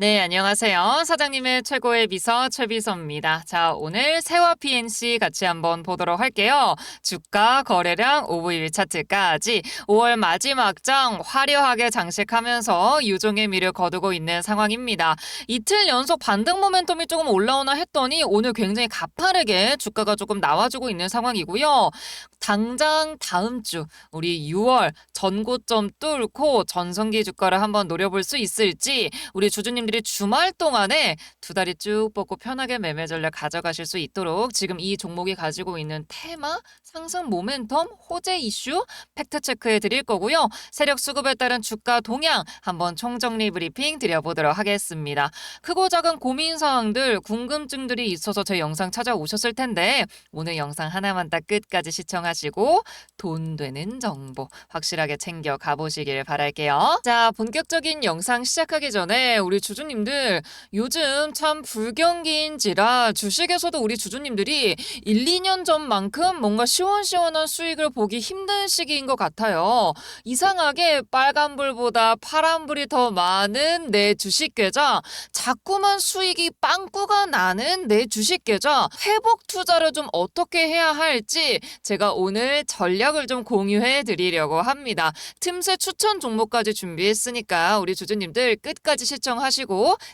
네, 안녕하세요. 사장님의 최고의 비서 최비서입니다. 자, 오늘 세와 PNC 같이 한번 보도록 할게요. 주가, 거래량, 오브일 차트까지 5월 마지막 장 화려하게 장식하면서 유종의 미를 거두고 있는 상황입니다. 이틀 연속 반등 모멘텀이 조금 올라오나 했더니 오늘 굉장히 가파르게 주가가 조금 나와주고 있는 상황이고요. 당장 다음 주 우리 6월 전고점 뚫고 전성기 주가를 한번 노려볼 수 있을지 우리 주주님 들이 주말 동안에 두 다리 쭉 뻗고 편하게 매매 전략 가져가실 수 있도록 지금 이 종목이 가지고 있는 테마, 상승 모멘텀, 호재 이슈 팩트 체크해 드릴 거고요. 세력 수급에 따른 주가 동향 한번 총정리 브리핑 드려보도록 하겠습니다. 크고 작은 고민 사항들, 궁금증들이 있어서 제 영상 찾아오셨을 텐데 오늘 영상 하나만 딱 끝까지 시청하시고 돈 되는 정보 확실하게 챙겨 가보시길 바랄게요. 자, 본격적인 영상 시작하기 전에 우리 주주 님들 요즘 참 불경기인지라 주식에서도 우리 주주님들이 1, 2년 전만큼 뭔가 시원시원한 수익을 보기 힘든 시기인 것 같아요. 이상하게 빨간불보다 파란불이 더 많은 내 주식 계좌, 자꾸만 수익이 빵꾸가 나는 내 주식 계좌, 회복 투자를 좀 어떻게 해야 할지 제가 오늘 전략을 좀 공유해 드리려고 합니다. 틈새 추천 종목까지 준비했으니까 우리 주주님들 끝까지 시청하시고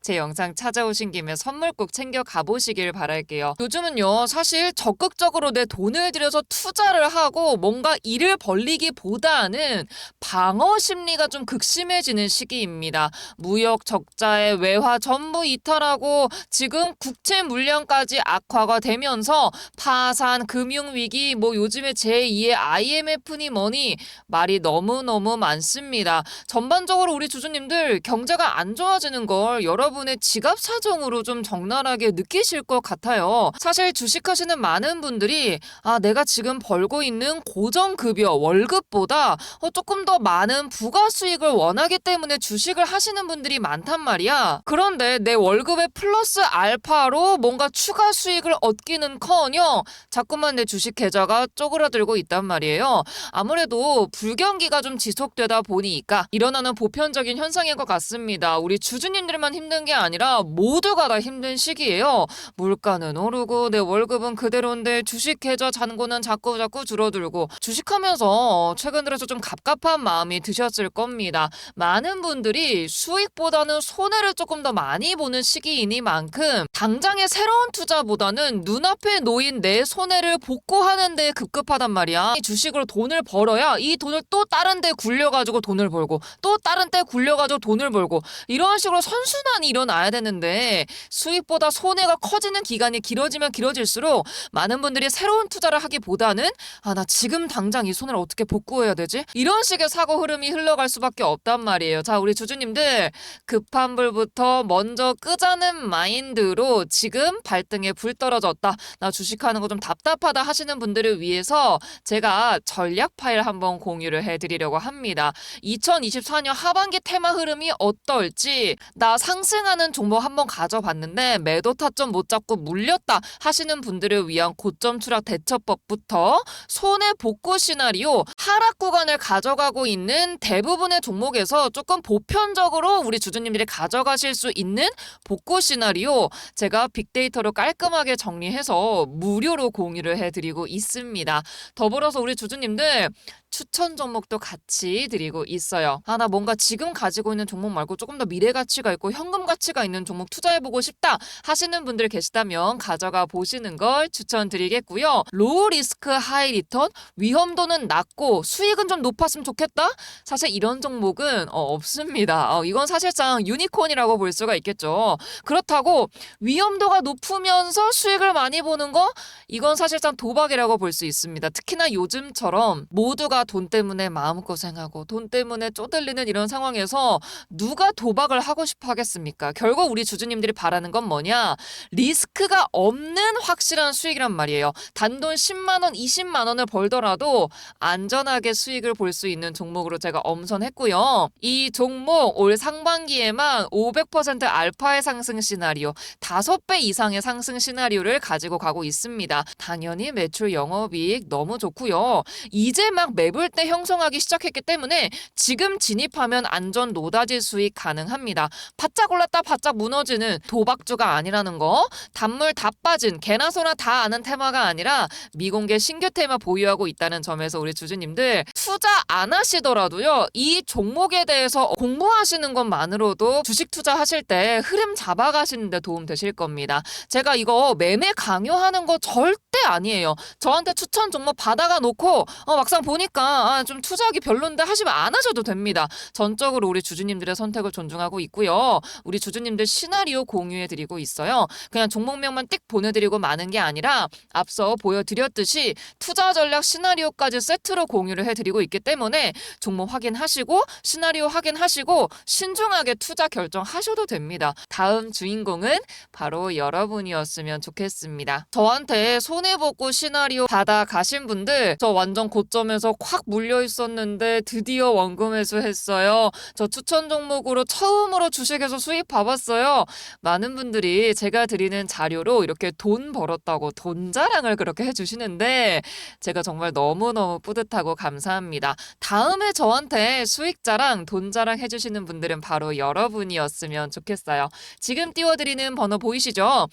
제 영상 찾아오신 김에 선물 꼭 챙겨 가보시길 바랄게요. 요즘은요, 사실 적극적으로 내 돈을 들여서 투자를 하고 뭔가 일을 벌리기보다는 방어 심리가 좀 극심해지는 시기입니다. 무역 적자에 외화 전부 이탈하고 지금 국채 물량까지 악화가 되면서 파산, 금융위기, 뭐 요즘에 제2의 IMF니 뭐니 말이 너무너무 많습니다. 전반적으로 우리 주주님들 경제가 안 좋아지는 걸 여러분의 지갑 사정으로 좀 적나라하게 느끼실 것 같아요. 사실 주식하시는 많은 분들이 아, 내가 지금 벌고 있는 고정급여, 월급보다 어, 조금 더 많은 부가 수익을 원하기 때문에 주식을 하시는 분들이 많단 말이야. 그런데 내 월급의 플러스 알파로 뭔가 추가 수익을 얻기는 커녕 자꾸만 내 주식 계좌가 쪼그라들고 있단 말이에요. 아무래도 불경기가 좀 지속되다 보니까 일어나는 보편적인 현상인 것 같습니다. 우리 주주님 들만 힘든 게 아니라 모두가 다 힘든 시기예요. 물가는 오르고 내 월급은 그대로인데 주식 계좌 잔고는 자꾸 자꾸 줄어들고 주식하면서 최근 들어서 좀 갑갑한 마음이 드셨을 겁니다. 많은 분들이 수익보다는 손해를 조금 더 많이 보는 시기이니만큼 당장의 새로운 투자보다는 눈앞에 놓인 내 손해를 복구하는 데 급급하단 말이야. 이 주식으로 돈을 벌어야 이 돈을 또 다른 데 굴려가지고 돈을 벌고 또 다른 데 굴려가지고 돈을 벌고 이런 식으로 선순환이 일어나야 되는데 수익보다 손해가 커지는 기간이 길어지면 길어질수록 많은 분들이 새로운 투자를 하기보다는 아 나 지금 당장 이 손해를 어떻게 복구해야 되지? 이런 식의 사고 흐름이 흘러갈 수밖에 없단 말이에요. 자 우리 주주님들 급한 불부터 먼저 끄자는 마인드로 지금 발등에 불 떨어졌다. 나 주식하는 거 좀 답답하다 하시는 분들을 위해서 제가 전략 파일 한번 공유를 해드리려고 합니다. 2024년 하반기 테마 흐름이 어떨지 나 상승하는 종목 한번 가져봤는데 매도 타점 못 잡고 물렸다 하시는 분들을 위한 고점 추락 대처법부터 손해 복구 시나리오 하락 구간을 가져가고 있는 대부분의 종목에서 조금 보편적으로 우리 주주님들이 가져가실 수 있는 복구 시나리오 제가 빅데이터로 깔끔하게 정리해서 무료로 공유를 해드리고 있습니다. 더불어서 우리 주주님들 추천 종목도 같이 드리고 있어요. 아, 나 뭔가 지금 가지고 있는 종목 말고 조금 더 미래 가치가 있고 현금 가치가 있는 종목 투자해보고 싶다 하시는 분들 계시다면 가져가 보시는 걸 추천드리겠고요. 로우 리스크 하이 리턴 위험도는 낮고 수익은 좀 높았으면 좋겠다? 사실 이런 종목은 어, 없습니다. 어, 이건 사실상 유니콘이라고 볼 수가 있겠죠. 그렇다고 위험도가 높으면서 수익을 많이 보는 거 이건 사실상 도박이라고 볼 수 있습니다. 특히나 요즘처럼 모두가 돈 때문에 마음고생하고 돈 때문에 쪼들리는 이런 상황에서 누가 도박을 하고 싶어 하겠습니까? 결국 우리 주주님들이 바라는 건 뭐냐? 리스크가 없는 확실한 수익이란 말이에요. 단돈 10만 원, 20만 원을 벌더라도 안전하게 수익을 볼 수 있는 종목으로 제가 엄선했고요. 이 종목 올 상반기에만 500% 알파의 상승 시나리오, 5배 이상의 상승 시나리오를 가지고 가고 있습니다. 당연히 매출 영업이익 너무 좋고요. 이제 막 얇을 때 형성하기 시작했기 때문에 지금 진입하면 안전 노다지 수익 가능합니다. 바짝 올랐다 바짝 무너지는 도박주가 아니라는 거. 단물 다 빠진 개나 소나 다 아는 테마가 아니라 미공개 신규 테마 보유하고 있다는 점에서 우리 주주님들 투자 안 하시더라도요. 이 종목에 대해서 공부하시는 것만으로도 주식 투자하실 때 흐름 잡아가시는 데 도움 되실 겁니다. 제가 이거 매매 강요하는 거 절대 아니에요. 저한테 추천 종목 받아가 놓고 어, 막상 보니까 아, 좀 투자하기 별론데 하시면 안 하셔도 됩니다. 전적으로 우리 주주님들의 선택을 존중하고 있고요. 우리 주주님들 시나리오 공유해 드리고 있어요. 그냥 종목명만 띡 보내드리고 마는 게 아니라 앞서 보여드렸듯이 투자 전략 시나리오까지 세트로 공유를 해드리고 있기 때문에 종목 확인하시고 시나리오 확인하시고 신중하게 투자 결정하셔도 됩니다. 다음 주인공은 바로 여러분이었으면 좋겠습니다. 저한테 손해보고 시나리오 받아 가신 분들 저 완전 고점에서 콱 물려 있었는데 드디어 원금 회수했어요. 저 추천 종목으로 처음으로 주 식에서 수입 봐봤어요. 많은 분들이 제가 드리는 자료로 이렇게 돈 벌었다고 돈 자랑을 그렇게 해주시는데 제가 정말 너무너무 뿌듯하고 감사합니다. 다음에 저한테 수익 자랑, 돈 자랑 해주시는 분들은 바로 여러분이었으면 좋겠어요. 지금 띄워드리는 번호 보이시죠?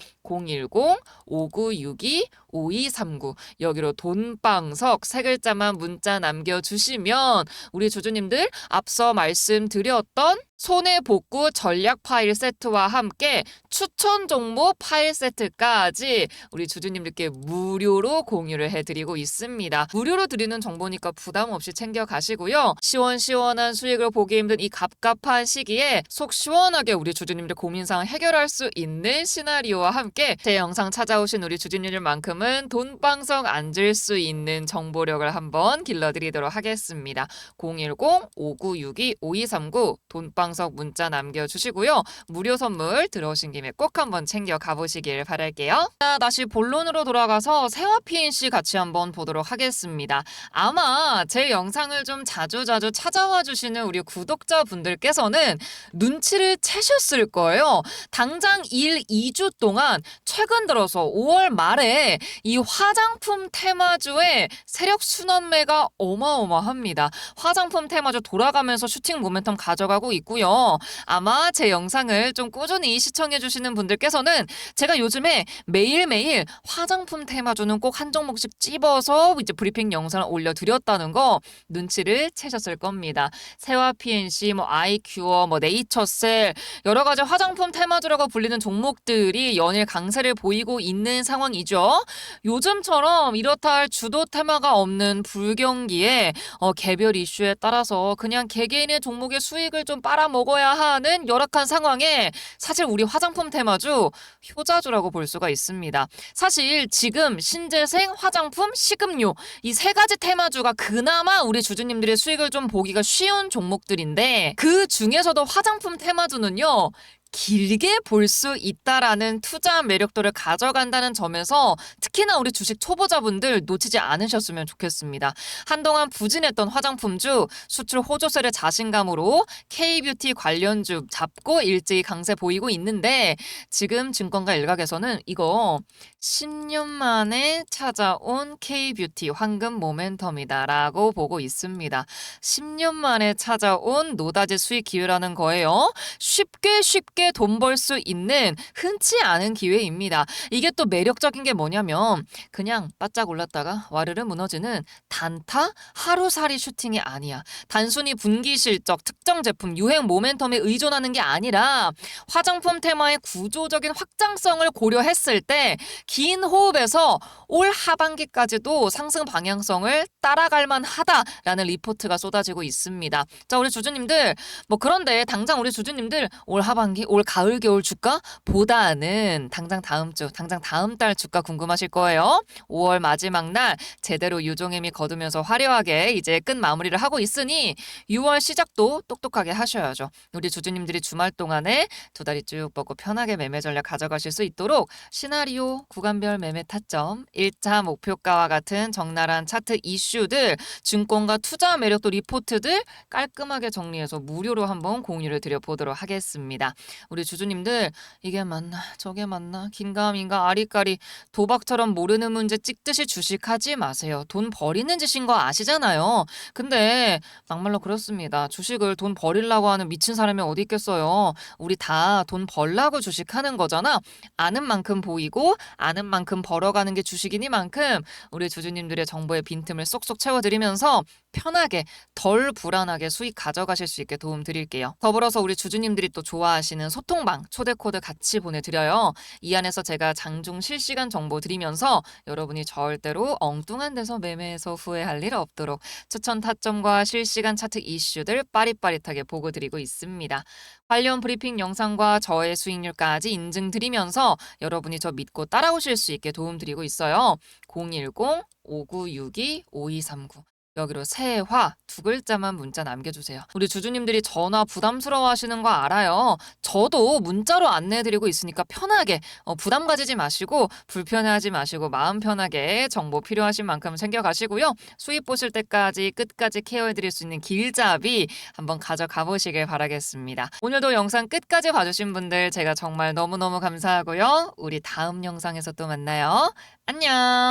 010-5962-5239 여기로 돈방석 세 글자만 문자 남겨주시면 우리 주주님들 앞서 말씀드렸던 손해복구 전략 파일 세트와 함께 추천 종목 파일 세트까지 우리 주주님들께 무료로 공유를 해드리고 있습니다. 무료로 드리는 정보니까 부담 없이 챙겨 가시고요. 시원시원한 수익을 보기 힘든 이 갑갑한 시기에 속 시원하게 우리 주주님들 고민사항 해결할 수 있는 시나리오와 함께 제 영상 찾아오신 우리 주주님들만큼은 돈방석 앉을 수 있는 정보력을 한번 길러드리도록 하겠습니다. 010-5962-5239 돈방석 문자 남겨주시고요. 무료 선물 들어오신 김에 꼭 한번 챙겨 가보시길 바랄게요. 자, 다시 본론으로 돌아가서 세화 PNC 같이 한번 보도록 하겠습니다. 아마 제 영상을 좀 자주 자주 찾아와 주시는 우리 구독자분들께서는 눈치를 채셨을 거예요. 당장 1, 2주 동안 최근 들어서 5월 말에 이 화장품 테마주의 세력 순환매가 어마어마합니다. 화장품 테마주 돌아가면서 슈팅 모멘텀 가져가고 있고요. 아마 제 영상을 좀 꾸준히 시청해 주시는 분들께서는 제가 요즘에 매일매일 화장품 테마주는 꼭 한 종목씩 찝어서 이제 브리핑 영상을 올려드렸다는 거 눈치를 채셨을 겁니다. 세화 PNC, 뭐 아이큐어, 뭐 네이처셀 여러 가지 화장품 테마주라고 불리는 종목들이 연일 강세를 보이고 있는 상황이죠. 요즘처럼 이렇다 할 주도 테마가 없는 불경기에 어, 개별 이슈에 따라서 그냥 개개인의 종목의 수익을 좀 빨아먹어야 하는 열악한 상황에 사실 우리 화장품 테마주 효자주라고 볼 수가 있습니다. 사실 지금 신재생, 화장품, 식음료 이 세 가지 테마주가 그나마 우리 주주님들의 수익을 좀 보기가 쉬운 종목들인데 그 중에서도 화장품 테마주는요. 길게 볼 수 있다라는 투자 매력도를 가져간다는 점에서 특히나 우리 주식 초보자분들 놓치지 않으셨으면 좋겠습니다. 한동안 부진했던 화장품주 수출 호조세를 자신감으로 K뷰티 관련주 잡고 일찍이 강세 보이고 있는데 지금 증권가 일각에서는 이거 10년 만에 찾아온 K뷰티 황금 모멘텀이다라고 보고 있습니다. 10년 만에 찾아온 노다지 수익 기회라는 거예요. 쉽게 쉽게 돈 벌 수 있는 흔치 않은 기회입니다. 이게 또 매력적인 게 뭐냐면 그냥 바짝 올랐다가 와르르 무너지는 단타 하루살이 슈팅이 아니야. 단순히 분기 실적, 특정 제품, 유행 모멘텀에 의존하는 게 아니라 화장품 테마의 구조적인 확장성을 고려했을 때 긴 호흡에서 올 하반기까지도 상승 방향성을 따라갈 만하다라는 리포트가 쏟아지고 있습니다. 자, 우리 주주님들 뭐 그런데 당장 우리 주주님들 올 하반기, 올 가을 겨울 주가 보다는 당장 다음 주, 당장 다음 달 주가 궁금하실 거예요. 5월 마지막 날 제대로 유종임이 거두면서 화려하게 이제 끝 마무리를 하고 있으니 6월 시작도 똑똑하게 하셔야죠. 우리 주주님들이 주말 동안에 두 다리 쭉 뻗고 편하게 매매 전략 가져가실 수 있도록 시나리오, 구간별 매매 타점, 1차 목표가와 같은 적나라한 차트 이슈들, 증권과 투자 매력도 리포트들 깔끔하게 정리해서 무료로 한번 공유를 드려보도록 하겠습니다. 우리 주주님들 이게 맞나 저게 맞나 긴가민가 아리까리 도박처럼 모르는 문제 찍듯이 주식하지 마세요. 돈 버리는 짓인 거 아시잖아요. 근데 막말로 그렇습니다. 주식을 돈 버리려고 하는 미친 사람이 어디 있겠어요. 우리 다 돈 벌라고 주식하는 거잖아. 아는 만큼 보이고 아는 만큼 벌어가는 게 주식이니만큼 우리 주주님들의 정보의 빈틈을 쏙쏙 채워드리면서 편하게 덜 불안하게 수익 가져가실 수 있게 도움 드릴게요. 더불어서 우리 주주님들이 또 좋아하시는 소통방 초대 코드 같이 보내드려요. 이 안에서 제가 장중 실시간 정보 드리면서 여러분이 절대로 엉뚱한 데서 매매해서 후회할 일 없도록 추천 타점과 실시간 차트 이슈들 빠릿빠릿하게 보고 드리고 있습니다. 관련 브리핑 영상과 저의 수익률까지 인증드리면서 여러분이 저 믿고 따라오실 수 있게 도움드리고 있어요. 010-5962-5239 여기로 새화 두 글자만 문자 남겨주세요. 우리 주주님들이 전화 부담스러워 하시는 거 알아요. 저도 문자로 안내해드리고 있으니까 편하게 어, 부담 가지지 마시고 불편해하지 마시고 마음 편하게 정보 필요하신 만큼 챙겨가시고요. 수입 보실 때까지 끝까지 케어해드릴 수 있는 길잡이 한번 가져가 보시길 바라겠습니다. 오늘도 영상 끝까지 봐주신 분들 제가 정말 너무너무 감사하고요. 우리 다음 영상에서 또 만나요. 안녕!